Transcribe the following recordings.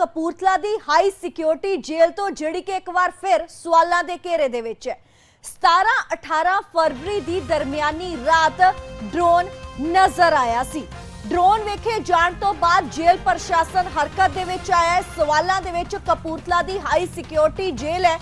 ਕਪੂਰਥਲਾ ਦੀ high security ਜੇਲ੍ਹ ਤੋਂ ਜਿਹੜੀ ਕਿ ਇੱਕ ਵਾਰ ਫਿਰ ਸਵਾਲਾਂ ਦੇ ਘੇਰੇ ਦੇ ਵਿੱਚ ਹੈ। 17 18 ਫਰਵਰੀ ਦੀ ਦਰਮਿਆਨੀ ਰਾਤ ਡਰੋਨ ਨਜ਼ਰ ਆਇਆ ਸੀ। ਡਰੋਨ ਵੇਖੇ ਜਾਣ ਤੋਂ ਬਾਅਦ ਜੇਲ੍ਹ ਪ੍ਰਸ਼ਾਸਨ ਹਰਕਤ ਦੇ ਵਿੱਚ ਆਇਆ। ਹੈ ਸਵਾਲਾਂ ਦੇ ਵਿੱਚ ਕਪੂਰਥਲਾ ਦੀ ਹਾਈ ਸਿਕਿਉਰਿਟੀ ਜੇਲ੍ਹ ਹੈ।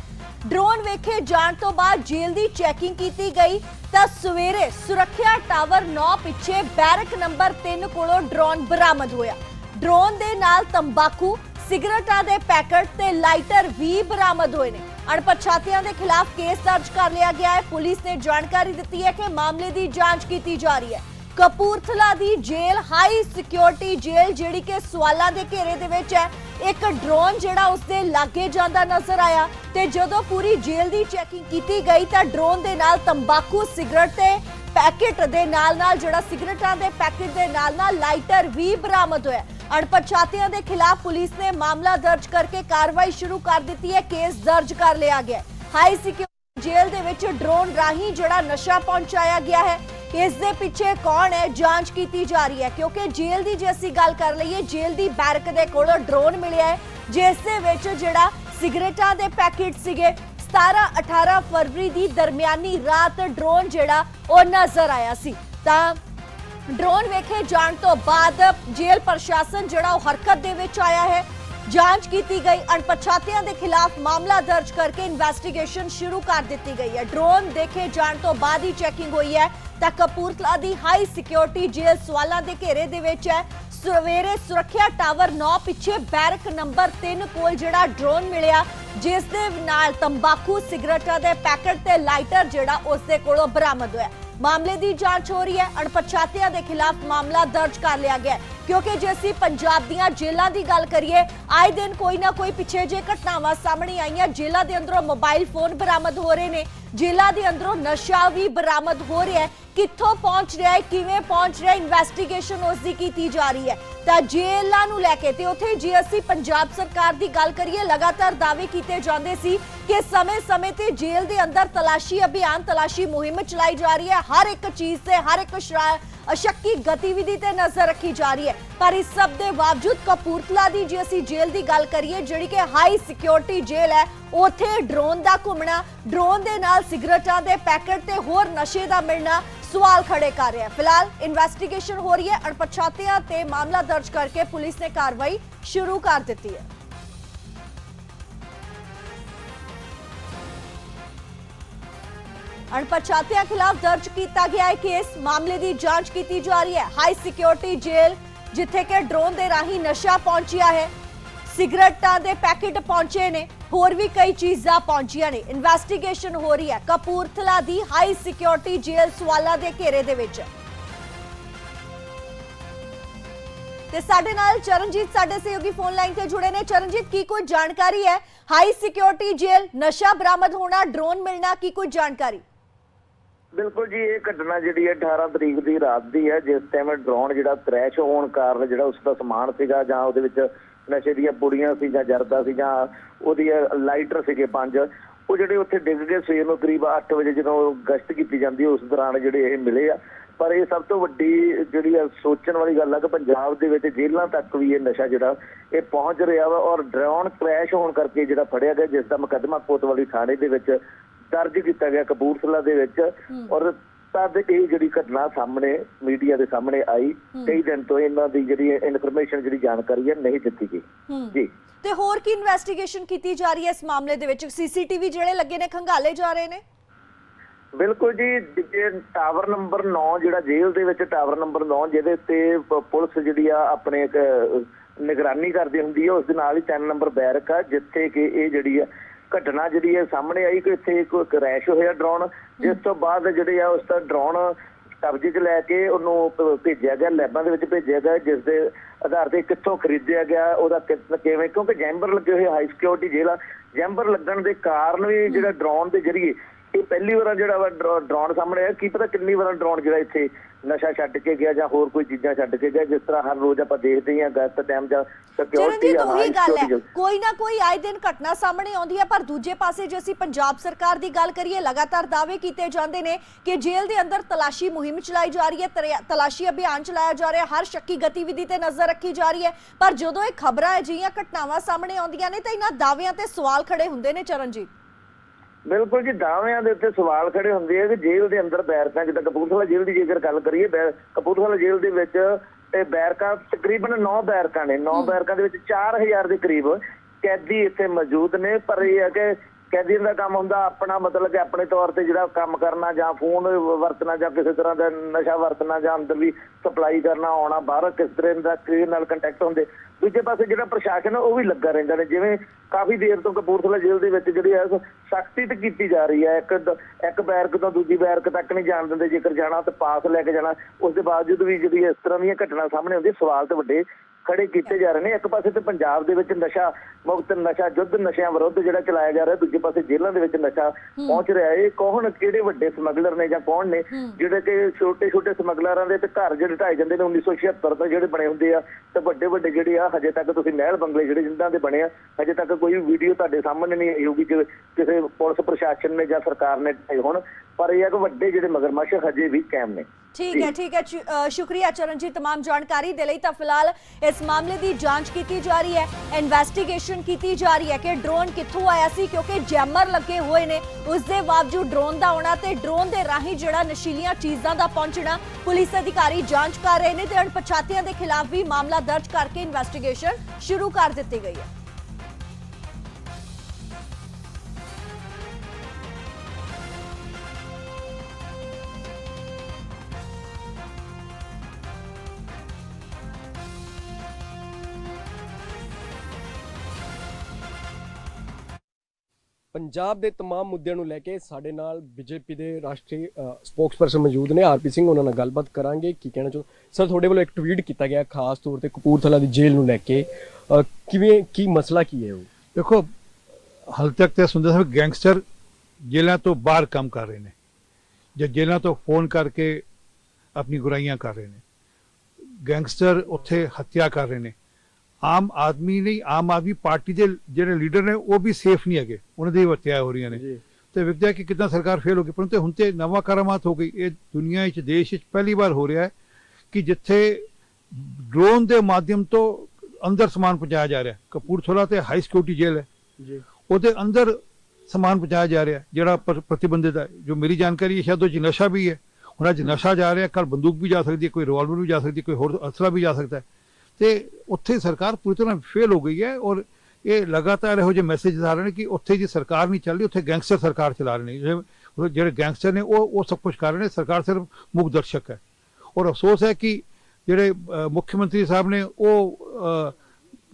ਡਰੋਨ ਵੇਖੇ ਜਾਣ ਤੋਂ ਬਾਅਦ ਜੇਲ੍ਹ ਦੀ ਚੈਕਿੰਗ ਕੀਤੀ ਗਈ ਤਾਂ ਸਵੇਰੇ ਸੁਰੱਖਿਆ ਟਾਵਰ 9 ਪਿੱਛੇ ਬੈਰਕ ਨੰਬਰ 3 ਕੋਲੋਂ ਡਰੋਨ ਬਰਾਮਦ ਹੋਇਆ। ਡਰੋਨ ਦੇ ਨਾਲ ਤੰਬਾਕੂ ਸਿਗਰਟਾਂ ਦੇ ਪੈਕਟ ਤੇ ਲਾਈਟਰ ਵੀ ਬਰਾਮਦ ਹੋਏ ਨੇ। ਅਣਪਛਾਤਿਆਂ ਦੇ ਖਿਲਾਫ ਕੇਸ ਦਰਜ ਕਰ ਲਿਆ ਗਿਆ ਹੈ। ਪੁਲਿਸ ਨੇ ਜਾਣਕਾਰੀ ਦਿੱਤੀ ਹੈ ਕਿ ਮਾਮਲੇ ਦੀ ਜਾਂਚ ਕੀਤੀ ਜਾ ਰਹੀ ਹੈ। ਕਪੂਰਥਲਾ ਦੀ ਜੇਲ੍ਹ, ਹਾਈ ਸਿਕਿਉਰਿਟੀ ਜੇਲ੍ਹ, ਜਿਹੜੀ ਕਿ ਸਵਾਲਾਂ ਦੇ ਘੇਰੇ ਦੇ ਵਿੱਚ ਹੈ, ਇੱਕ ਡਰੋਨ ਜਿਹੜਾ ਉਸਦੇ ਲਾਗੇ ਜਾਂਦਾ ਨਜ਼ਰ ਆਇਆ ਤੇ ਜਦੋਂ ਪੂਰੀ ਜੇਲ੍ਹ ਦੀ ਚੈਕਿੰਗ ਕੀਤੀ ਗਈ ਤਾਂ ਡਰੋਨ ਦੇ ਨਾਲ ਤੰਬਾਕੂ, ਸਿਗਰਟ ਤੇ ਪੈਕੇਟ ਦੇ ਨਾਲ ਨਾਲ ਜਿਹੜਾ ਸਿਗਰਟਾਂ ਦੇ ਪੈਕੇਟ ਦੇ ਨਾਲ ਨਾਲ ਲਾਈਟਰ ਵੀ ਬਰਾਮਦ ਹੋਇਆ ਅਣਪਛਾਤਿਆਂ ਦੇ ਖਿਲਾਫ ਪੁਲਿਸ ਨੇ ਮਾਮਲਾ ਦਰਜ ਕਰਕੇ ਕਾਰਵਾਈ ਸ਼ੁਰੂ ਕਰ ਦਿੱਤੀ ਹੈ। ਕੇਸ ਦਰਜ ਕਰ ਲਿਆ ਗਿਆ ਹਾਈ ਸਿਕਿਉਰਿਟੀ ਜੇਲ੍ਹ ਦੇ ਵਿੱਚ ਡਰੋਨ ਰਾਹੀਂ ਜਿਹੜਾ ਨਸ਼ਾ ਪਹੁੰਚਾਇਆ ਗਿਆ ਹੈ। ਇਸ ਦੇ ਪਿੱਛੇ ਕੌਣ ਹੈ, ਜਾਂਚ ਕੀਤੀ ਜਾ ਰਹੀ ਹੈ, ਕਿਉਂਕਿ ਜੇਲ੍ਹ ਦੀ ਜੇ ਅਸੀਂ ਗੱਲ ਕਰ ਲਈਏ, ਜੇਲ੍ਹ ਦੀ ਬੈਰਕ ਦੇ ਕੋਲੋਂ ਡਰੋਨ ਮਿਲਿਆ ਹੈ, ਜਿਸ ਦੇ ਵਿੱਚ ਜਿਹੜਾ ਸਿਗਰਟਾਂ ਦੇ ਪੈਕੇਟ ਸੀਗੇ 17 18 ਫਰਵਰੀ ਦੀ ਦਰਮਿਆਨੀ ਰਾਤ ਡਰੋਨ ਜਿਹੜਾ ਉਹ ਨਜ਼ਰ ਆਇਆ ਸੀ। ਤਾਂ ਡਰੋਨ ਵੇਖੇ ਜਾਣ ਤੋਂ ਬਾਅਦ ਜੇਲ੍ਹ ਪ੍ਰਸ਼ਾਸਨ ਜਿਹੜਾ ਉਹ ਹਰਕਤ ਦੇ ਵਿੱਚ ਆਇਆ ਹੈ। ਜਾਂਚ ਕੀਤੀ ਗਈ, ਅਣਪਛਾਤਿਆਂ ਦੇ ਖਿਲਾਫ ਮਾਮਲਾ ਦਰਜ ਕਰਕੇ ਇਨਵੈਸਟੀਗੇਸ਼ਨ ਸ਼ੁਰੂ ਕਰ ਦਿੱਤੀ ਗਈ ਹੈ। ਡਰੋਨ ਦੇਖੇ ਜਾਣ ਤੋਂ ਬਾਅਦ ਹੀ ਚੈਕਿੰਗ ਹੋਈ ਹੈ ਤਾਂ ਕਪੂਰਥਲਾ ਦੀ ਹਾਈ ਸਿਕਿਉਰਿਟੀ ਜੇਲ੍ਹ ਸਵਾਲਾਂ ਦੇ ਘੇਰੇ ਦੇ ਵਿੱਚ ਹੈ। ਸਵੇਰੇ ਸੁਰੱਖਿਆ ਟਾਵਰ 9 ਪਿੱਛੇ ਬੈਰਕ ਨੰਬਰ 3 ਕੋਲ ਜਿਹੜਾ ਡਰੋਨ ਮਿਲਿਆ, ਜਿਸ ਦੇ ਨਾਲ ਤੰਬਾਕੂ, ਸਿਗਰਟਾਂ ਦੇ ਪੈਕਟ ਤੇ ਲਾਈਟਰ ਜਿਹੜਾ ਉਸ ਦੇ ਕੋਲੋਂ ਬਰਾਮਦ ਹੋਇਆ। ਮਾਮਲੇ ਦੀ ਜਾਂਚ ਹੋ ਰਹੀ ਹੈ। ਅਣਪਛਾਤਿਆਂ ਦੇ ਖਿਲਾਫ ਮਾਮਲਾ ਦਰਜ ਕਰ ਲਿਆ ਗਿਆ ਹੈ। ਕਿਉਂਕਿ ਜੇ ਅਸੀਂ ਪੰਜਾਬ ਦੀਆਂ ਜੇਲ੍ਹਾਂ ਦੀ ਗੱਲ ਕਰੀਏ, ਆਏ ਦਿਨ ਕੋਈ ਨਾ ਕੋਈ ਪਿੱਛੇ ਜੇ ਘਟਨਾਵਾਂ ਸਾਹਮਣੇ ਆਈਆਂ। ਜੇਲ੍ਹਾਂ ਦੇ ਅੰਦਰੋਂ ਮੋਬਾਈਲ ਫੋਨ ਬਰਾਮਦ ਹੋ ਰਹੇ ਨੇ। ਜੇਲ੍ਹਾਂ ਦੇ ਅੰਦਰੋਂ ਨਸ਼ਾ ਵੀ ਬਰਾਮਦ ਹੋ ਰਿਹਾ ਹੈ। ਕਿੱਥੋਂ ਪਹੁੰਚ ਰਿਹਾ ਹੈ, ਕਿਵੇਂ ਪਹੁੰਚ ਰਿਹਾ ਹੈ ਇਨਵੈਸਟੀਗੇਸ਼ਨ ਉਸ ਦੀ ਕੀਤੀ ਜਾ ਰਹੀ ਹੈ। ਤਾਂ ਜੇਲ੍ਹਾਂ ਨੂੰ ਲੈ ਕੇ ਤੇ ਉੱਥੇ ਜੇ ਅਸੀਂ ਪੰਜਾਬ ਸਰਕਾਰ ਦੀ ਗੱਲ ਕਰੀਏ, ਲਗਾਤਾਰ ਦਾਅਵੇ ਕੀਤੇ ਜਾਂਦੇ ਸੀ ਕਿ ਸਮੇਂ-ਸਮੇਂ ਤੇ ਜੇਲ੍ਹ ਦੇ ਅੰਦਰ ਤਲਾਸ਼ੀ ਅਭਿਆਨ, ਤਲਾਸ਼ੀ ਮੁਹਿੰਮ ਚਲਾਈ ਜਾ ਰਹੀ ਹੈ। ਹਰ ਇੱਕ ਚੀਜ਼ ਤੇ, ਹਰ ਇੱਕ ਸ਼ਰਾ- ਅਸ਼ੱਕੀ ਗਤੀਵਿਧੀ ਤੇ ਨਜ਼ਰ ਰੱਖੀ ਜਾ ਰਹੀ ਹੈ। ਪਰ ਇਸ ਸਭ ਦੇ ਬਾਵਜੂਦ ਕਪੂਰਥਲਾ ਦੀ ਜੇ ਅਸੀਂ ਜੇਲ੍ਹ ਦੀ ਗੱਲ ਕਰੀਏ, ਜਿਹੜੀ ਕਿ ਹਾਈ ਸਿਕਿਉਰਿਟੀ ਜੇਲ੍ਹ ਹੈ, ਉੱਥੇ ਡਰੋਨ ਦਾ ਘੁੰਮਣਾ, ਡਰੋਨ ਦੇ ਨਾਲ ਸਿਗਰਟਾਂ ਦੇ ਪੈਕਟ ਤੇ ਹੋਰ ਨਸ਼ੇ ਦਾ ਮਿਲਣਾ ਸਵਾਲ ਖੜੇ ਕਰ ਰਿਹਾ ਹੈ। ਫਿਲਹਾਲ ਇਨਵੈਸਟੀਗੇਸ਼ਨ ਹੋ ਰਹੀ ਹੈ। ਅਣਪਛਾਤਿਆਂ ਤੇ ਮਾਮਲਾ ਦਰਜ ਕਰਕੇ ਪੁਲਿਸ ਨੇ ਕਾਰਵਾਈ ਸ਼ੁਰੂ ਕਰ ਦਿੱਤੀ ਹੈ। ਅਣਪਛਾਤਿਆਂ ਖਿਲਾਫ ਦਰਜ ਕੀਤਾ ਗਿਆ ਹੈ ਕੇਸ ਮਾਮਲੇ ਦੀ ਜਾਂਚ ਕੀਤੀ ਜਾ ਰਹੀ ਹੈ। ਹਾਈ ਸਿਕਿਉਰਿਟੀ ਜੇਲ੍ਹ ਜਿੱਥੇ ਕਿ ਡਰੋਨ ਦੇ ਰਾਹੀਂ ਨਸ਼ਾ ਪਹੁੰਚਿਆ ਹੈ। ਸਿਗਰਟਾਂ ਦੇ ਪੈਕੇਟ ਪਹੁੰਚੇ ਨੇ। ਹੋਰ ਵੀ ਕਈ ਚੀਜ਼ਾਂ ਪਹੁੰਚੀਆਂ ਨੇ। ਇਨਵੈਸਟੀਗੇਸ਼ਨ ਹੋ ਰਹੀ ਹੈ ਕਪੂਰਥਲਾ ਦੀ ਹਾਈ ਸਿਕਿਉਰਿਟੀ ਜੇਲ੍ਹ ਸਵਾਲਾਂ ਦੇ ਘੇਰੇ ਦੇ ਵਿੱਚ। ਤੇ ਸਾਡੇ ਨਾਲ ਚਰਨਜੀਤ, ਸਾਡੇ ਸਹਿਯੋਗੀ ਫੋਨ ਲਾਈਨ ਤੇ ਜੁੜੇ ਨੇ। ਚਰਨਜੀਤ, ਕੀ ਕੋਈ ਜਾਣਕਾਰੀ ਹੈ? ਹਾਈ ਸਿਕਿਉਰਿਟੀ ਜੇਲ੍ਹ ਨਸ਼ਾ ਬਰਾਮਦ ਹੋਣਾ ਡਰੋਨ ਮਿਲਣਾ, ਕੀ ਕੋਈ ਜਾਣਕਾਰੀ? ਬਿਲਕੁਲ ਜੀ, ਇਹ ਘਟਨਾ ਜਿਹੜੀ ਹੈ 18 ਤਰੀਕ ਦੀ ਰਾਤ ਦੀ ਹੈ, ਜਿਸ ਟਾਈਮ ਡਰੋਨ ਜਿਹੜਾ ਕ੍ਰੈਸ਼ ਹੋਣ ਕਾਰਨ ਜਿਹੜਾ ਉਸ ਦਾ ਸਮਾਨ ਸੀਗਾ ਜਾਂ ਉਹਦੇ ਵਿੱਚ ਨਸ਼ੇ ਦੀਆਂ ਪੁੜੀਆਂ ਸੀ ਜਾਂ ਜਰਦਾ ਸੀ ਜਾਂ ਉਹਦੀ ਲਾਈਟਰ ਸੀਗੇ ਪੰਜ, ਉਹ ਜਿਹੜੇ ਉੱਥੇ ਡਿੱਗ ਗਏ ਸਵੇਰ ਨੂੰ ਕਰੀਬ 8 ਵਜੇ ਜਦੋਂ ਗਸ਼ਤ ਕੀਤੀ ਜਾਂਦੀ ਉਸ ਦੌਰਾਨ ਜਿਹੜੇ ਇਹ ਮਿਲੇ ਆ। ਪਰ ਇਹ ਸਭ ਤੋਂ ਵੱਡੀ ਜਿਹੜੀ ਆ ਸੋਚਣ ਵਾਲੀ ਗੱਲ ਆ ਕਿ ਪੰਜਾਬ ਦੇ ਵਿੱਚ ਜੇਲ੍ਹਾਂ ਤੱਕ ਵੀ ਇਹ ਨਸ਼ਾ ਜਿਹੜਾ ਇਹ ਪਹੁੰਚ ਰਿਹਾ ਵਾ ਔਰ ਡਰੋਨ ਕ੍ਰੈਸ਼ ਹੋਣ ਕਰਕੇ ਜਿਹੜਾ ਫੜਿਆ ਗਿਆ, ਜਿਸ ਦਾ ਮੁਕੱਦਮਾ ਕੋਤਵਾਲੀ ਥਾਣੇ ਦੇ ਵਿੱਚ ਦਰਜ ਕੀਤਾ ਗਿਆ ਕਪੂਰਥਲਾ ਦੇ ਵਿੱਚ। ਔਰ ਤਦ ਇਹ ਜਿਹੜੀ ਘਟਨਾ ਸਾਹਮਣੇ ਮੀਡੀਆ ਦੇ ਸਾਹਮਣੇ ਆਈ ਕਈ ਦਿਨ ਤੋਂ ਇਹਨਾਂ ਦੀ ਜਿਹੜੀ ਇਨਫੋਰਮੇਸ਼ਨ ਜਿਹੜੀ ਜਾਣਕਾਰੀ ਹੈ ਨਹੀਂ ਦਿੱਤੀ ਗਈ। ਜੀ। ਤੇ ਹੋਰ ਕੀ ਇਨਵੈਸਟੀਗੇਸ਼ਨ ਕੀਤੀ ਜਾ ਰਹੀ ਹੈ ਇਸ ਮਾਮਲੇ ਦੇ ਵਿੱਚ? ਸੀਸੀਟੀਵੀ ਜਿਹੜੇ ਲੱਗੇ ਨੇ ਖੰਗਾਲੇ ਜਾ ਰਹੇ ਨੇ? ਬਿਲਕੁਲ ਜੀ ਜੇ ਟਾਵਰ ਨੰਬਰ 9 ਜਿਹੜਾ ਜੇਲ੍ਹ ਦੇ ਵਿੱਚ ਟਾਵਰ ਨੰਬਰ 9 ਜਿਹਦੇ ਤੇ ਪੁਲਿਸ ਜਿਹੜੀ ਆ ਆਪਣੇ ਇੱਕ ਨਿਗਰਾਨੀ ਕਰਦੀ ਹੁੰਦੀ ਹੈ ਉਸ ਦੇ ਨਾਲ ਹੀ 3 ਨੰਬਰ ਬੈਰਕ ਆ ਜਿੱਥੇ ਕਿ ਇਹ ਜਿਹੜੀ ਆ ਘਟਨਾ ਜਿਹੜੀ ਹੈ ਸਾਹਮਣੇ ਆਈ ਕਿ ਇੱਥੇ ਇੱਕ ਕ੍ਰੈਸ਼ ਹੋਇਆ ਡਰੋਨ। ਜਿਸ ਤੋਂ ਬਾਅਦ ਜਿਹੜੇ ਆ ਉਸ ਦਾ ਡਰੋਨ ਕਬਜ਼ੇ 'ਚ ਲੈ ਕੇ ਉਹਨੂੰ ਭੇਜਿਆ ਗਿਆ ਲੈਬਾਂ ਦੇ ਵਿੱਚ ਭੇਜਿਆ ਗਿਆ ਜਿਸ ਦੇ ਆਧਾਰ ਤੇ ਕਿੱਥੋਂ ਖਰੀਦਿਆ ਗਿਆ ਉਹਦਾ ਕਿਵੇਂ ਕਿਉਂਕਿ ਜੈਂਬਰ ਲੱਗੇ ਹੋਏ ਹਾਈ ਸਿਕਿਉਰਿਟੀ ਜੇਲ੍ਹ ਆ। ਜੈਂਬਰ ਲੱਗਣ ਦੇ ਕਾਰਨ ਵੀ ਜਿਹੜਾ ਡਰੋਨ ਦੇ ਜ਼ਰੀਏ ਇਹ ਪਹਿਲੀ ਵਾਰ ਜਿਹੜਾ ਡਰੋਨ ਸਾਹਮਣੇ ਆਇਆ। ਕੀ ਪਤਾ ਕਿੰਨੀ ਵਾਰ ਡਰੋਨ ਜਿਹੜਾ ਇੱਥੇ ਨਸ਼ਾ ਛੱਡ ਕੇ ਗਿਆ ਜਾਂ ਹੋਰ ਕੋਈ ਚੀਜ਼ਾਂ ਛੱਡ ਕੇ ਗਿਆ ਜਿਸ ਤਰ੍ਹਾਂ ਹਰ ਰੋਜ਼ ਆਪਾਂ ਦੇਖਦੇ ਹਾਂ ਗਸਤ ਟਾਈਮ ਜਾਂ ਸਿਕਿਉਰਿਟੀ ਚਰਨਜੀਤ ਉਹੀ ਗੱਲ ਹੈ। ਕੋਈ ਨਾ ਕੋਈ ਆਏ ਦਿਨ ਘਟਨਾ ਸਾਹਮਣੇ ਆਉਂਦੀ ਹੈ ਪਰ ਦੂਜੇ ਪਾਸੇ ਜੇ ਅਸੀਂ ਪੰਜਾਬ ਸਰਕਾਰ ਦੀ ਗੱਲ ਕਰੀਏ ਲਗਾਤਾਰ ਦਾਅਵੇ ਕੀਤੇ ਜਾਂਦੇ ਨੇ ਕਿ ਜੇਲ੍ਹ ਦੇ ਅੰਦਰ ਤਲਾਸ਼ੀ ਮੁਹਿੰਮ ਚਲਾਈ ਜਾ ਰਹੀ ਹੈ ਤਲਾਸ਼ੀ ਅਭਿਆਨ ਚਲਾਇਆ ਜਾ ਰਿਹਾ ਹਰ ਸ਼ੱਕੀ ਗਤੀਵਿਧੀ ਤੇ ਨਜ਼ਰ ਰੱਖੀ ਜਾ ਰਹੀ ਹੈ। ਪਰ ਜਦੋਂ ਇਹ ਖਬਰਾਂ ਅਜਿਹੀਆਂ ਘਟਨਾਵਾਂ ਸਾਹਮਣੇ ਆਉਂਦੀਆਂ ਨੇ ਤਾਂ ਇਹਨਾਂ ਦਾਅਵਿਆਂ ਤੇ ਸਵਾਲ ਖੜੇ ਹੁੰਦੇ ਨੇ ਚਰਨਜੀਤ। ਬਿਲਕੁਲ ਜੀ ਦਾਅਵਿਆਂ ਦੇ ਉੱਤੇ ਸਵਾਲ ਖੜੇ ਹੁੰਦੇ ਆ ਕਿ ਜੇਲ੍ਹ ਦੇ ਅੰਦਰ ਬੈਰਕਾਂ ਜਿੱਦਾਂ ਕਪੂਰਥਲਾ ਜੇਲ੍ਹ ਦੀ ਜੇਕਰ ਗੱਲ ਕਰੀਏ ਕਪੂਰਥਲਾ ਜੇਲ੍ਹ ਦੇ ਵਿੱਚ ਇਹ ਬੈਰਕਾਂ ਤਕਰੀਬਨ 9 ਬੈਰਕਾਂ ਨੇ। 9 ਬੈਰਕਾਂ ਦੇ ਵਿੱਚ 4000 ਦੇ ਕਰੀਬ ਕੈਦੀ ਇੱਥੇ ਮੌਜੂਦ ਨੇ ਪਰ ਇਹ ਹੈ ਕਿ ਕੈਦੀਆਂ ਦਾ ਕੰਮ ਹੁੰਦਾ, ਆਪਣਾ ਮਤਲਬ ਕਿ ਆਪਣੇ ਤੌਰ ਤੇ ਜਿਹੜਾ ਕੰਮ ਕਰਨਾ ਜਾਂ ਫੋਨ ਵਰਤਣਾ ਜਾਂ ਕਿਸੇ ਤਰ੍ਹਾਂ ਦਾ ਨਸ਼ਾ ਵਰਤਣਾ ਜਾਂ ਅੰਦਰ ਵੀ ਸਪਲਾਈ ਕਰਨਾ, ਆਉਣਾ, ਬਾਹਰ ਕਿਸ ਤਰ੍ਹਾਂ ਦਾ ਕਿਸੇ ਨਾਲ ਕੰਟੈਕਟ ਹੁੰਦੇ। ਦੂਜੇ ਪਾਸੇ ਜਿਹੜਾ ਪ੍ਰਸ਼ਾਸਨ ਉਹ ਵੀ ਲੱਗਾ ਰਹਿੰਦਾ ਨੇ। ਜਿਵੇਂ ਕਾਫੀ ਦੇਰ ਤੋਂ ਕਪੂਰਥਲਾ ਜੇਲ੍ਹ ਦੇ ਵਿੱਚ ਜਿਹੜੀ ਹੈ ਸਖਤੀ ਤੇ ਕੀਤੀ ਜਾ ਰਹੀ ਹੈ ਇੱਕ ਇੱਕ ਬੈਰਕ ਤੋਂ ਦੂਜੀ ਬੈਰਕ ਤੱਕ ਨਹੀਂ ਜਾਣ ਦਿੰਦੇ। ਜੇਕਰ ਜਾਣਾ ਤਾਂ ਪਾਸ ਲੈ ਕੇ ਜਾਣਾ। ਉਸ ਦੇ ਬਾਵਜੂਦ ਵੀ ਜਿਹੜੀ ਇਸ ਤਰ੍ਹਾਂ ਦੀਆਂ ਘਟਨਾ ਸਾਹਮਣੇ ਆਉਂਦੀ, ਸਵਾਲ ਤੇ ਵੱਡੇ ਖੜੇ ਕੀਤੇ ਜਾ ਰਹੇ ਨੇ। ਇੱਕ ਪਾਸੇ ਤੇ ਪੰਜਾਬ ਦੇ ਵਿੱਚ ਨਸ਼ਾ ਮੁਕਤ ਨਸ਼ਾ ਯੁੱਧ ਨਸ਼ਿਆਂ ਵਿਰੁੱਧ ਜਿਹੜਾ ਚਲਾਇਆ ਜਾ ਰਿਹਾ ਦੂਜੇ ਪਾਸੇ ਜੇਲ੍ਹਾਂ ਦੇ ਵਿੱਚ ਨਸ਼ਾ ਪਹੁੰਚ ਰਿਹਾ। ਹੈ ਇਹ ਕੌਣ ਕਿਹੜੇ ਵੱਡੇ ਸਮਗਲਰ ਨੇ ਜਾਂ ਕੌਣ ਨੇ? ਜਿਹੜੇ ਕਿ ਛੋਟੇ ਛੋਟੇ ਸਮਗਲਰਾਂ ਦੇ ਤੇ ਘਰ ਜਿਹੜੇ ਢਾਏ ਜਾਂਦੇ ਨੇ 1976 ਤੋਂ ਜਿਹੜੇ ਬਣੇ ਹੁੰਦੇ ਆ ਤੇ ਵੱਡੇ ਵੱਡੇ ਜਿਹੜੇ ਆ ਹਜੇ ਤੱਕ ਤੁਸੀਂ ਮਹਿਲ ਬੰਗਲੇ ਜਿਹੜੇ ਜਿੰਦਾਂ ਦੇ ਬਣੇ ਆ ਹਜੇ ਤੱਕ ਕੋਈ ਵੀਡੀਓ ਤੁਹਾਡੇ ਸਾਹਮਣੇ ਨਹੀਂ ਆਈ ਹੋਊਗੀ ਕਿ ਕਿਸੇ ਪੁਲਿਸ ਪ੍ਰਸ਼ਾਸਨ ਨੇ ਜਾਂ ਸਰਕਾਰ ਨੇ ਢਾਏ ਹੋਣ। ਪਰ ਇਹ ਆ ਕਿ ਵੱਡੇ ਜਿਹੜੇ ਮਗਰਮੱਛ ਹਜੇ ਵੀ ਕਾਇਮ ਨੇ ਠੀਕ ਹੈ ਠੀਕ ਹੈ ਚੁ- ਅ, ਸ਼ੁਕਰੀਆ ਚਰਨਜੀਤ तमाम ਜਾਣਕਾਰੀ ਦੇ ਲਈ ਤਾਂ ਫਿਲਹਾਲ ਇਸ ਮਾਮਲੇ ਦੀ ਜਾਂਚ ਕੀਤੀ ਜਾ ਰਹੀ ਹੈ ਇਨਵੈਸਟੀਗੇਸ਼ਨ ਕੀਤੀ ਜਾ ਰਹੀ ਹੈ ਕਿ ਡਰੋਨ ਕਿੱਥੋਂ ਆਇਆ ਸੀ ਕਿਉਂਕਿ ਜੈਮਰ ਲੱਗੇ ਹੋਏ ਨੇ ਉਸ ਦੇ ਬਾਵਜੂਦ ਡਰੋਨ ਦਾ ਆਉਣਾ ਤੇ ਡਰੋਨ ਦੇ ਰਾਹੀਂ ਜਿਹੜਾ ਨਸ਼ੀਲੀਆਂ ਚੀਜ਼ਾਂ ਦਾ ਪਹੁੰਚਣਾ ਪੁਲਿਸ ਅਧਿਕਾਰੀ ਜਾਂਚ ਕਰ ਰਹੇ ਨੇ ਤੇ ਅਣਪਛਾਤਿਆਂ ਦੇ ਖਿਲਾਫ ਵੀ ਮਾਮਲਾ ਦਰਜ ਕਰਕੇ ਇਨਵੈਸਟੀਗੇਸ਼ਨ ਸ਼ੁਰੂ ਕਰ ਦਿੱਤੀ ਗਈ ਹੈ ਪੰਜਾਬ ਦੇ तमाम ਮੁੱਦਿਆਂ ਨੂੰ ਲੈ ਕੇ ਸਾਡੇ ਨਾਲ ਬੀਜੇਪੀ ਦੇ ਰਾਸ਼ਟਰੀ ਸਪੋਕਸਪਰਸਨ ਮੌਜੂਦ ਨੇ ਆਰਪੀ ਸਿੰਘ ਉਹਨਾਂ ਨਾਲ ਗੱਲਬਾਤ ਕਰਾਂਗੇ ਕੀ ਕਹਿਣਾ ਚਾਹੁੰਦੇ ਸਰ ਤੁਹਾਡੇ ਵੱਲੋਂ ਇੱਕ ਟਵੀਟ ਕੀਤਾ ਗਿਆ ਖਾਸ ਤੌਰ ਤੇ ਕਪੂਰਥਲਾ ਦੀ ਜੇਲ੍ਹ ਨੂੰ ਲੈ ਕੇ ਅ, ਕਿਵੇਂ ਕੀ ਮਸਲਾ ਕੀ ਹੈ ਉਹ ਦੇਖੋ ਹਾਲ ਤੱਕ ਤੇ ਸੁਣਦੇ ਸਭ ਗੈਂਗਸਟਰ ਜੇਲ੍ਹਾਂ ਤੋਂ ਬਾਹਰ ਕੰਮ ਕਰ ਰਹੇ ਨੇ ਜਾਂ ਜੇਲ੍ਹਾਂ ਤੋਂ ਫੋਨ ਕਰਕੇ ਆਪਣੀ ਗੁਰਾਈਆਂ ਕਰ ਰਹੇ ਨੇ ਗੈਂਗਸਟਰ ਉੱਥੇ ਹੱਤਿਆ ਕਰ ਰਹੇ ਨੇ ਆਮ ਆਦਮੀ ਨਹੀਂ ਆਮ ਆਦਮੀ ਪਾਰਟੀ ਦੇ ਜਿਹੜੇ ਲੀਡਰ ਨੇ ਉਹ ਵੀ ਸੇਫ ਨਹੀਂ ਹੈਗੇ। ਉਹਨਾਂ ਦੀ ਵੀ ਹੱਤਿਆ ਹੋ ਰਹੀਆਂ ਨੇ। ਤੇ ਵਿਖਦਾ ਕਿ ਕਿੰਨਾ ਸਰਕਾਰ ਫੇਲ ਹੋ ਗਈ ਪਰੰਤੂ ਹੁਣ ਤੇ ਨਵਾਂ ਕਰਾਮਾਤ ਹੋ ਗਈ। ਇਹ ਦੁਨੀਆ ਵਿੱਚ ਦੇਸ਼ ਵਿੱਚ ਪਹਿਲੀ ਵਾਰ ਹੋ ਰਿਹਾ ਹੈ ਕਿ ਜਿੱਥੇ ਡਰੋਨ ਦੇ ਮਾਧਿਅਮ ਤੋਂ ਅੰਦਰ ਸਮਾਨ ਪਹੁੰਚਾਇਆ ਜਾ ਰਿਹਾ। ਕਪੂਰਥਲਾ ਤੇ ਹਾਈ ਸਿਕਿਉਰਿਟੀ ਜੇਲ੍ਹ ਹੈ। ਜੀ। ਉਹਦੇ ਅੰਦਰ ਸਮਾਨ ਪਹੁੰਚਾਇਆ ਜਾ ਰਿਹਾ ਜਿਹੜਾ ਪਰ- ਪ੍ਰਤੀਬੰਧਿਤ ਹੈ। ਜੋ ਮੇਰੀ ਜਾਣਕਾਰੀ ਹੈ ਸ਼ਾਇਦ ਉਹ ਨਸ਼ਾ ਵੀ ਹੈ। ਹੁਣ ਅੱਜ ਨਸ਼ਾ ਜਾ ਰਿਹਾ ਕੱਲ ਬੰਦੂਕ ਵੀ ਜਾ ਸਕਦੀ ਹੈ ਕੋਈ ਰਿਵਾਲਵਰ ਵੀ ਜਾ ਸਕਦੀ ਹੈ ਕੋਈ ਹੋਰ ਅਸਲਾ ਵੀ ਜਾ ਸਕਦਾ ਹੈ। ਤੇ ਉੱਥੇ ਸਰਕਾਰ ਪੂਰੀ ਤਰ੍ਹਾਂ ਫੇਲ ਹੋ ਗਈ ਹੈ ਔਰ ਇਹ ਲਗਾਤਾਰ ਇਹੋ ਜਿਹੇ ਮੈਸੇਜ ਆ ਰਹੇ ਨੇ ਕਿ ਉੱਥੇ ਜੀ ਸਰਕਾਰ ਨਹੀਂ ਚੱਲ ਰਹੀ ਉੱਥੇ ਗੈਂਗਸਟਰ ਸਰਕਾਰ ਚਲਾ ਰਹੇ ਨੇ। ਜਿਹੜੇ- ਗੈਂਗਸਟਰ ਨੇ ਉਹ ਉਹ ਸਭ ਕੁਝ ਕਰ ਰਹੇ ਨੇ। ਸਰਕਾਰ ਸਿਰਫ ਮੁੱਖ ਦਰਸ਼ਕ ਹੈ। ਔਰ ਅਫਸੋਸ ਹੈ ਕਿ ਜਿਹੜੇ ਮੁੱਖ ਮੰਤਰੀ ਸਾਹਿਬ ਨੇ ਉਹ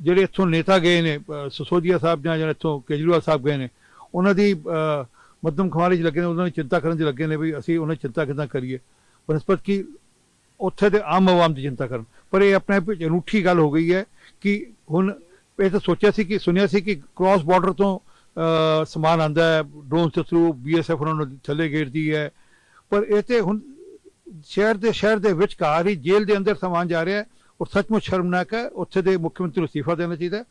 ਜਿਹੜੇ ਇੱਥੋਂ ਨੇਤਾ ਗਏ ਨੇ ਸਸੋਦੀਆ ਸਾਹਿਬ ਜਾਂ ਜਿਹੜੇ ਇੱਥੋਂ ਕੇਜਰੀਵਾਲ ਸਾਹਿਬ ਗਏ ਨੇ ਉਹਨਾਂ ਦੀ ਅ, ਮੱਧਮ ਖਮਾਰੀ 'ਚ ਲੱਗੇ ਨੇ ਉਹਨਾਂ ਦੀ ਚਿੰਤਾ ਕਰਨ 'ਚ ਲੱਗੇ ਨੇ ਵੀ ਅਸੀਂ ਉਹਨਾਂ ਦੀ ਚਿੰਤਾ ਕਿੱਦਾਂ ਕਰੀਏ। ਬਨਸਪਤ ਕੀ ਉੱਥੇ ਦੇ ਆਮ ਆਵਾਮ ਦੀ ਚਿੰਤਾ ਕਰਨ। ਪਰ ਇਹ ਆਪਣੇ ਵਿੱਚ ਅਨੂਠੀ ਗੱਲ ਹੋ ਗਈ ਹੈ ਕਿ ਹੁਣ ਇਹ ਤਾਂ ਸੋਚਿਆ ਸੀ ਕਿ, ਸੁਣਿਆ ਸੀ ਕਿ ਕ੍ਰਾਸ ਬਾਰਡਰ ਤੋਂ ਸਮਾਨ ਆਂਦਾ ਹੈ ਡਰੋਨਸ ਦੇ ਥਰੂ ਬੀਐਸਐਫ ਉਹਨਾਂ ਨੂੰ ਥੱਲੇ ਗੇਰਦੀ ਹੈ। ਪਰ ਇਹ ਤੇ ਹੁਣ ਸ਼ਹਿਰ ਦੇ ਸ਼ਹਿਰ ਦੇ ਵਿਚਕਾਰ ਹੀ ਜੇਲ੍ਹ ਦੇ ਅੰਦਰ ਸਮਾਨ ਜਾ ਰਿਹਾ ਹੈ ਔਰ ਸੱਚਮੁੱਚ ਸ਼ਰਮਨਾਕ ਹੈ। ਉੱਥੇ ਦੇ ਮੁੱਖ ਮੰਤਰੀ ਨੂੰ ਅਸਤੀਫਾ ਦੇਣਾ ਚਾਹੀਦਾ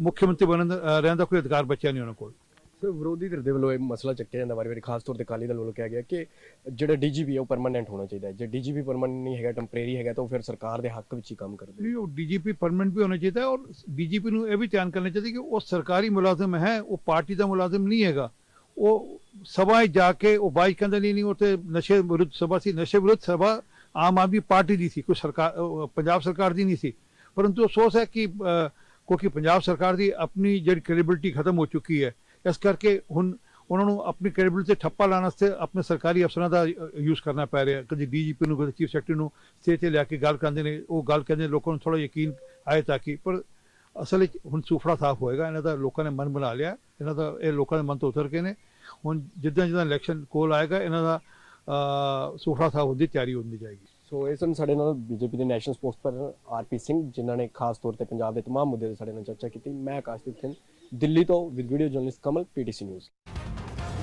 ਮੁੱਖ ਮੰਤਰੀ ਬਣਨ ਦਾ- ਰਹਿਣ ਦਾ ਕੋਈ ਅਧਿਕਾਰ ਬਚਿਆ ਨਹੀਂ ਉਹਨਾਂ ਕੋਲ। ਸਰ, ਵਿਰੋਧੀ ਧਿਰ ਦੇ ਵੱਲੋਂ ਇਹ ਮਸਲਾ ਚੱਕਿਆ ਜਾਂਦਾ ਵਾਰੀ ਵਾਰੀ, ਖਾਸ ਤੌਰ ਤੇ ਅਕਾਲੀ ਦਲ ਵੱਲੋਂ ਕਿਹਾ ਗਿਆ ਕਿ ਜਿਹੜਾ ਡੀਜੀਪੀ ਹੈ ਉਹ ਪਰਮਨੈਂਟ ਹੋਣਾ ਚਾਹੀਦਾ ਹੈ। ਜੇ ਡੀਜੀਪੀ ਪਰਮਨੈਂਟ ਨਹੀਂ ਹੈਗਾ ਟੈਂਪਰੇਰੀ ਹੈਗਾ, ਤਾਂ ਉਹ ਫਿਰ ਸਰਕਾਰ ਦੇ ਹੱਕ ਵਿੱਚ ਹੀ ਕੰਮ ਕਰਦੇ ਨਹੀਂ, ਉਹ ਡੀਜੀਪੀ ਪਰਮਨੈਂਟ ਵੀ ਹੋਣਾ ਚਾਹੀਦਾ ਔਰ ਡੀਜੀਪੀ ਨੂੰ ਇਹ ਵੀ ਧਿਆਨ ਕਰਨਾ ਚਾਹੀਦਾ ਕਿ ਉਹ ਸਰਕਾਰੀ ਮੁਲਾਜ਼ਮ ਹੈ, ਉਹ ਪਾਰਟੀ ਦਾ ਮੁਲਾਜ਼ਮ ਨਹੀਂ ਹੈਗਾ। ਉਹ ਸਭਾ ਜਾ ਕੇ ਉਹ ਬਾਈ ਕਹਿੰਦਾ ਨਹੀਂ ਨਹੀਂ ਉਹ ਨਸ਼ੇ ਵਿਰੁੱਧ ਸਭਾ ਸੀ, ਨਸ਼ੇ ਵਿਰੁੱਧ ਸਭਾ ਆਮ ਆਦਮੀ ਪਾਰਟੀ ਦੀ ਸੀ, ਕੋਈ ਸਰਕਾਰ ਪੰਜਾਬ ਸਰਕਾਰ ਦੀ ਨਹੀਂ ਸੀ। ਪਰੰਤੂ ਅਫਸੋਸ ਹੈ ਕਿ ਕਿਉਂਕਿ ਪੰਜਾਬ ਸਰਕਾਰ ਦੀ ਆਪਣੀ ਜਿਹੜੀ ਕ੍ਰੈਡੀਬਿਲਿਟੀ ਖਤਮ ਹੋ ਚੁੱਕੀ ਹੈ ਇਸ ਕਰਕੇ ਹੁਣ ਉਹਨਾਂ ਨੂੰ ਆਪਣੀ ਕ੍ਰੈਡੀਬਿਲਿਟੀ ਤੇ ਠੱਪਾ ਲਾਉਣ ਵਾਸਤੇ ਆਪਣੇ ਸਰਕਾਰੀ ਅਫਸਰਾਂ ਦਾ ਯੂਜ਼ ਕਰਨਾ ਪੈ ਰਿਹਾ ਕਦੀ ਡੀਜੀਪੀ ਨੂੰ ਕਦੇ ਚੀਫ ਸੈਕਟਰੀ ਨੂੰ ਸਟੇਜ ਤੇ ਲਿਆ ਕੇ ਗੱਲ ਕਰਦੇ ਨੇ ਉਹ ਗੱਲ ਕਹਿੰਦੇ ਨੇ, ਲੋਕਾਂ ਨੂੰ ਥੋੜਾ ਯਕੀਨ ਆਏ ਤਾਂ ਕਿ ਪਰ ਅਸਲ ਵਿੱਚ ਹੁਣ ਸੂਫੜਾ ਸਾਫ਼ ਹੋਏਗਾ ਇਹਨਾਂ ਦਾ ਲੋਕਾਂ ਨੇ ਮਨ ਬਣਾ ਲਿਆ ਇਹਨਾਂ ਦਾ ਇਹ ਲੋਕਾਂ ਦੇ ਮਨ ਤੋਂ ਉਤਰ ਕੇ ਨੇ ਹੁਣ ਜਿੱਦਾਂ ਜਿੱਦਾਂ ਇਲੈਕਸ਼ਨ ਕੋਲ ਆਏਗਾ ਇਹਨਾਂ ਦਾ ਅਹ, ਸੂਫੜਾ ਸਾਫ਼ ਹੋਣ ਦੀ ਤਿਆਰੀ ਹੁੰਦੀ ਜਾਏਗੀ ਸੋ ਇਹ ਸਨ ਸਾਡੇ ਨਾਲ ਬੀਜੇਪੀ ਦੇ ਨੈਸ਼ਨਲ ਸਪੋਕਸਪਰਸਨ ਆਰਪੀ ਸਿੰਘ ਜਿਨ੍ਹਾਂ ਨੇ ਖਾਸ ਤੌਰ ਤੇ ਪੰਜਾਬ ਦੇ तमाम ਮੁੱਦਿਆਂ ਤੇ ਸਾਡੇ ਨਾਲ ਚਰਚਾ ਕੀਤੀ ਮੈਂ ਆਕਾਸ਼ਦੀਪ ਸਿੰਘ ਦਿੱਲੀ ਤੋਂ with video journalist Kamal PTC news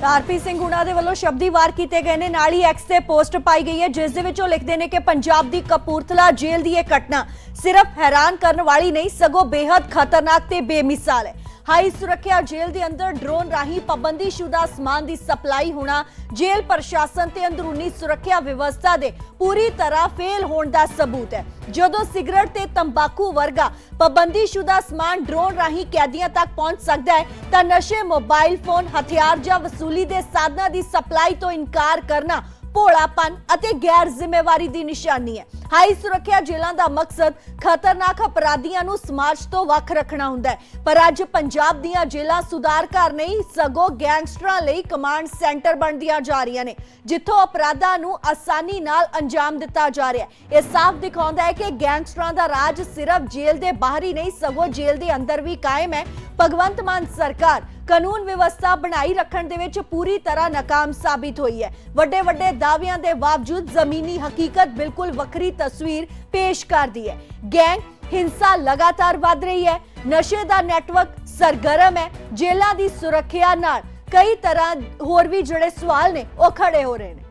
RP Singh ਹੁਣਾਂ ਦੇ ਵੱਲੋਂ ਸ਼ਬਦੀ ਵਾਰ ਕੀਤੇ ਗਏ ਨੇ। ਨਾਲ ਹੀ ਐਕਸ ਤੇ ਪੋਸਟ ਪਾਈ ਗਈ ਹੈ, ਜਿਸ ਦੇ ਵਿੱਚ ਉਹ ਲਿਖਦੇ ਨੇ ਕਿ ਪੰਜਾਬ ਦੀ ਕਪੂਰਥਲਾ ਜੇਲ੍ਹ ਦੀ ਇਹ ਘਟਨਾ ਸਿਰਫ ਹੈਰਾਨ ਕਰਨ ਵਾਲੀ ਨਹੀਂ, ਸਗੋਂ ਬੇहद ਖਤਰਨਾਕ ਤੇ ਬੇਮਿਸਾਲ ਹੈ। ਹਾਈ ਸੁਰੱਖਿਆ ਜੇਲ੍ਹ ਦੇ ਅੰਦਰ ਡਰੋਨ ਰਾਹੀਂ ਪਾਬੰਦੀਸ਼ੁਦਾ ਸਮਾਨ ਦੀ ਸਪਲਾਈ ਹੋਣਾ, ਜੇਲ੍ਹ ਪ੍ਰਸ਼ਾਸਨ ਤੇ ਅੰਦਰੂਨੀ ਸੁਰੱਖਿਆ ਵਿਵਸਥਾ ਦੇ ਪੂਰੀ ਤਰ੍ਹਾਂ ਫੇਲ ਹੋਣ ਦਾ ਸਬੂਤ ਹੈ। ਜਦੋਂ ਸਿਗਰਟ ਤੇ ਤੰਬਾਕੂ ਵਰਗਾ ਪਾਬੰਦੀਸ਼ੁਦਾ ਸਮਾਨ ਡਰੋਨ ਰਾਹੀਂ ਕੈਦੀਆਂ ਤੱਕ ਪਹੁੰਚ ਸਕਦਾ ਹੈ, ਤਾਂ ਨਸ਼ੇ, ਮੋਬਾਈਲ ਫੋਨ, ਹਥਿਆਰ ਜਾਂ ਵਸੂਲੀ ਦੇ ਸਾਧਨਾਂ ਦੀ ਸਪਲਾਈ ਤੋਂ ਇਨਕਾਰ ਕਰਨਾ ਭੋਲਾਪਨ ਅਤੇ ਗੈਰ ਜ਼ਿੰਮੇਵਾਰੀ ਦੀ ਨਿਸ਼ਾਨੀ ਹੈ। ਹਾਈ ਸੁਰੱਖਿਆ ਜੇਲ੍ਹਾਂ ਦਾ ਮਕਸਦ ਖਤਰਨਾਕ ਅਪਰਾਧੀਆਂ ਨੂੰ ਸਮਾਜ ਤੋਂ ਵੱਖ ਰੱਖਣਾ ਹੁੰਦਾ ਹੈ। ਪਰ ਅੱਜ ਪੰਜਾਬ ਦੀਆਂ ਜੇਲ੍ਹਾਂ ਸੁਧਾਰ ਘਰ ਨਹੀਂ, ਸਗੋਂ ਗੈਂਗਸਟਰਾਂ ਲਈ ਕਮਾਂਡ ਸੈਂਟਰ ਬਣਦੀਆਂ ਜਾ ਰਹੀਆਂ ਨੇ, ਜਿੱਥੋਂ ਅਪਰਾਧਾਂ ਨੂੰ ਆਸਾਨੀ ਨਾਲ ਅੰਜਾਮ ਦਿੱਤਾ ਜਾ ਰਿਹਾ ਹੈ। ਇਹ ਸਾਫ਼ ਦਿਖਾਉਂਦਾ ਹੈ ਕਿ ਗੈਂਗਸਟਰਾਂ ਦਾ ਰਾਜ ਸਿਰਫ ਜੇਲ੍ਹ ਦੇ ਬਾਹਰ ਹੀ ਨਹੀਂ, ਸਗੋਂ ਜੇਲ੍ਹ ਦੇ ਅੰਦਰ ਵੀ ਕਾਇਮ ਹੈ। ਭਗਵੰਤ ਮਾਨ ਸਰਕਾਰ ਕਾਨੂੰਨ ਵਿਵਸਥਾ ਬਣਾਈ ਰੱਖਣ ਦੇ ਵਿੱਚ ਪੂਰੀ ਤਰ੍ਹਾਂ ਨਾਕਾਮ ਸਾਬਿਤ ਹੋਈ ਹੈ। ਵੱਡੇ ਵੱਡੇ ਦਾਅਵਿਆਂ ਦੇ ਬਾਵਜੂਦ ਜ਼ਮੀਨੀ ਹਕੀਕਤ ਬਿਲਕੁਲ ਵੱਖਰੀ ਤਸਵੀਰ ਪੇਸ਼ ਕਰਦੀ ਹੈ। ਗੈਂਗ ਹਿੰਸਾ ਲਗਾਤਾਰ ਵੱਧ ਰਹੀ ਹੈ। ਨਸ਼ੇ ਦਾ ਨੈਟਵਰਕ ਸਰਗਰਮ ਹੈ। ਜੇਲ੍ਹਾਂ ਦੀ ਸੁਰੱਖਿਆ ਨਾਲ ਕਈ ਤਰ੍ਹਾਂ ਹੋਰ ਵੀ ਜਿਹੜੇ ਸਵਾਲ ਨੇ ਉਹ ਖੜੇ ਹੋ ਰਹੇ ਨੇ।